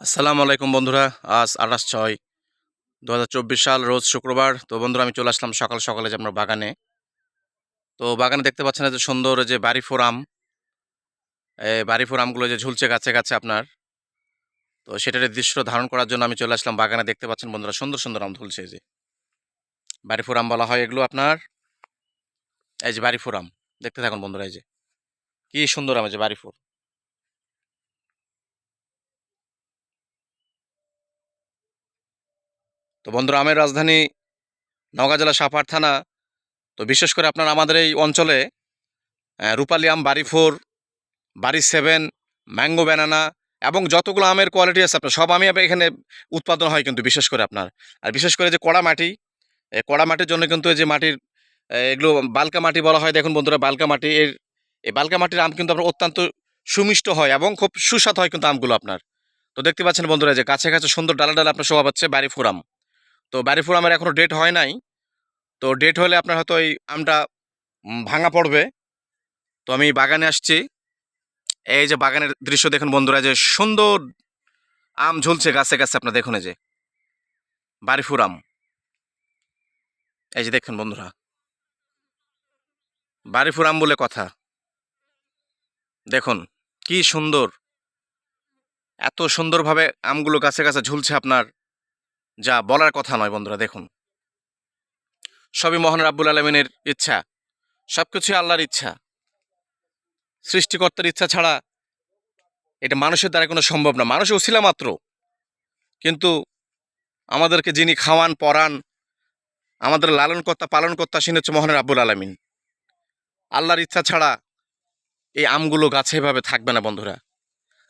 আসসালামু আলাইকুম বন্ধুরা, আজ আঠাশ ছয় দু সাল, রোজ শুক্রবার। তো বন্ধুরা, আমি চলে আসলাম সকাল সকালে যে আপনার বাগানে। তো বাগানে দেখতে পাচ্ছেন যে সুন্দর যে বাড়ি ফোরাম এই বাড়ি ফোরামগুলো যে ঝুলছে গাছে গাছে আপনার। তো সেটার দৃশ্য ধারণ করার জন্য আমি চলে আসলাম বাগানে। দেখতে পাচ্ছেন বন্ধুরা, সুন্দর সুন্দর আম ঝুলছে যে। বাড়ি ফোরাম বলা হয় এগুলো আপনার। এই যে বাড়ি ফোরাম দেখতে থাকুন বন্ধুরা এই যে। কী সুন্দর আম যে বাড়ি তো বন্ধুরা, আমের রাজধানী নওগাঁ জেলা সাপাহার থানা। তো বিশেষ করে আপনার আমাদের এই অঞ্চলে রূপালী আম বাড়ি ফোর বাড়ি সেভেন, ম্যাঙ্গো ব্যানানা এবং যতগুলো আমের কোয়ালিটি আছে আপনার, সব আমি এখানে উৎপাদন হয় কিন্তু বিশেষ করে আপনার। আর বিশেষ করে যে কড়া মাটি কড়া মাটির জন্য কিন্তু এই যে মাটির এগুলো বালকা মাটি বলা হয়, দেখুন বন্ধুরা, বালকা মাটি এর, এই বালকা মাটির আম কিন্তু আপনার অত্যন্ত সুমিষ্ট হয় এবং খুব সুস্বাদ হয় কিন্তু আমগুলো আপনার। তো দেখতে পাচ্ছেন বন্ধুরা যে গাছে গাছে সুন্দর ডালা ডালা আপনার শোভা পাচ্ছে বাড়ি ফোরাম তো বাড়িপুর আমার এখনও ডেট হয় নাই। তো ডেট হলে আপনার হয়তো এই আমটা ভাঙা পড়বে। তো আমি বাগানে আসছি। এই যে বাগানের দৃশ্য দেখুন বন্ধুরা, যে সুন্দর আম ঝুলছে গাছে গাছে, আপনার দেখুন যে। বারিফুর আম। এই যে দেখুন বন্ধুরা। বারিফুর আম বলে কথা। দেখুন, কি সুন্দর। এত সুন্দরভাবে আমগুলো গাছে গাছে ঝুলছে আপনার। যা বলার কথা নয় বন্ধুরা, দেখুন। সবই মহান রাব্বুল আলমিনের ইচ্ছা সব কিছুই আল্লাহর ইচ্ছা। সৃষ্টিকর্তার ইচ্ছা ছাড়া এটা মানুষের দ্বারা কোনো সম্ভব না। মানুষ উছিলা মাত্র। কিন্তু আমাদেরকে যিনি খাওয়ান, পরান, আমাদের লালন কর্তা পালন কর্তা তিনি হচ্ছে মহান রাব্বুল আলমিন। আল্লাহর ইচ্ছা ছাড়া এই আমগুলো গাছে এভাবে থাকবে না বন্ধুরা।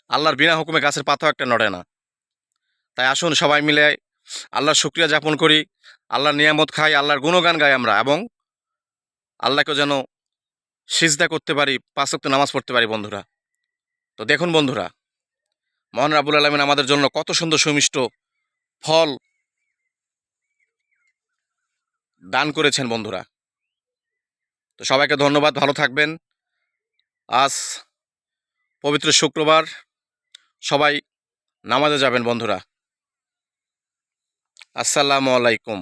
আল্লাহর বিনা হুকুমে গাছের পাতাও একটা নড়ে না। তাই আসুন সবাই মিলে আল্লাহর শুক্রিয়া যাপন করি, আল্লাহর নিয়ামত খাই, আল্লাহর গুণগান গাই আমরা এবং আল্লাহকে যেন সিজদা করতে পারি, পাঁচ পাঁচক্ত নামাজ পড়তে পারি বন্ধুরা। তো দেখুন বন্ধুরা, মহান রাবুল আলমিন আমাদের জন্য কত সুন্দর সুমিষ্ট ফল দান করেছেন বন্ধুরা। তো সবাইকে ধন্যবাদ, ভালো থাকবেন। আজ পবিত্র শুক্রবার সবাই নামাজে যাবেন বন্ধুরা। আসসালামু আলাইকুম।